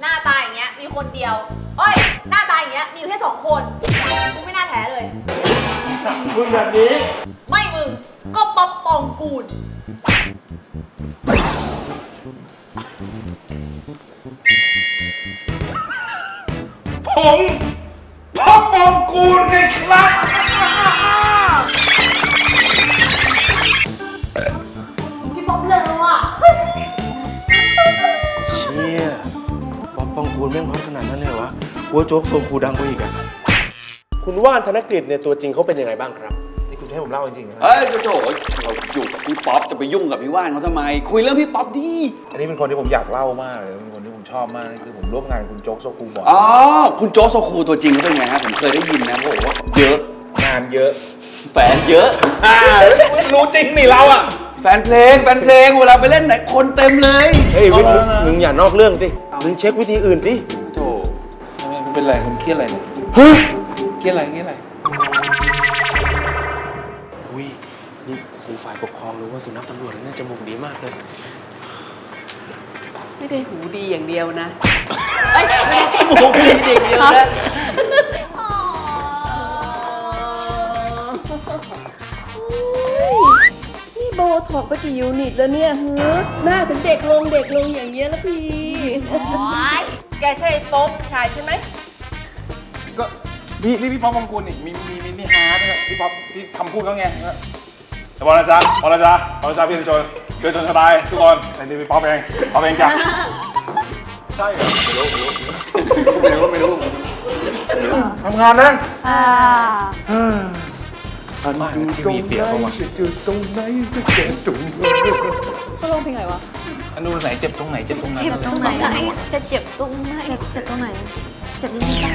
หน้าตาอย่างเงี้ยมีคนเดียวเอ้ย หน้าตาอย่างเงี้ยมีอยู่แค่สองคนกูไม่น่าแท้เลยมึงแบบนี้ ไม่มึง ก็ป๊อปปองกูลผมพ่อปองกูลไงครับ ป๊อปปองกูลแม่งฮอตขนาดนั้นเลยเหรอวะหัวโจ๊กโซคูดังกว่าอีกอะคุณว่านธนกฤษเนี่ยตัวจริงเขาเป็นยังไงบ้างครับ นี่คุณจะให้ผมเล่าจริงๆนะเอ้ยก็โถเราอยู่กับพี่ป๊อปจะไปยุ่งกับพี่ว่านเขาทำไม คุยเรื่องพี่ป๊อปดิอันนี้เป็นคนที่ผมอยากเล่ามากเลยเป็นคนที่ผมชอบมากนี่คือผมร่วมงานกับคุณโจ๊กโซคูบ่อยอ๋อคุณโจกโซคูตัวจริงเขาเป็นไงฮะผมเคยได้ยินนะเขาบอกว่าเยอะงานเยอะ แฟนเยอะ อ่ารู้จริงนี่เราอะแฟนเพลงแฟนเพลงเวลาไปเล่นไหนคนเต็มเลย เฮ้ยวิทย์เอามึงละมึงอย่านอกเรื่องสิ มึงเช็ควิธีอื่นสิโถทำไมคุณเป็นไรคุณเครียดอะไรเนี่ยเฮ้ยเครียดอะไรเครียดอะไรอุ้ยนี่ครูฝ่ายปกครองรู้ว่าสุนัขตำรวจเนี่ยจมูกดีมากเลย ไม่ได้หูดีอย่างเดียวนะ เอ้ยไม่ได้จมูกดีอย่างเดียวนะ ท็อกไปกี่ยูนิตแล้วเนี่ยเฮ้อหน้าถึงเด็กลงเด็กลงอย่างเงี้ยแล้วพี่โอ๊ยแกใช่โป๊ปชายใช่ไหมก็พี่พี่พี่ป๊อปปองกูลนี่มีมีมีมีฮาร์ดด้วยพี่ป๊อปที่ทำพูดเขาไงจะบอกนะจ๊ะพอแล้วจ๊ะพอแล้วจ๊ะพี่โจนเกิดจนสบายทุกคนแต่นี่พี่ป๊อปเองป๊อปเองจ้ะใช่เหรอไม่รู้ไม่รู้ไม่รู้ทำงานนะอ่า ผ่านมาทีวีเสียเขาวะเขาลงเพลงไหนวะอันนู้นไหนเจ็บตรงไหนเจ็บตรงนั้นเจ็บตรงไหนอะจะเจ็บตรงไหนเจ็บตรงไหนเจ็บตรงไหน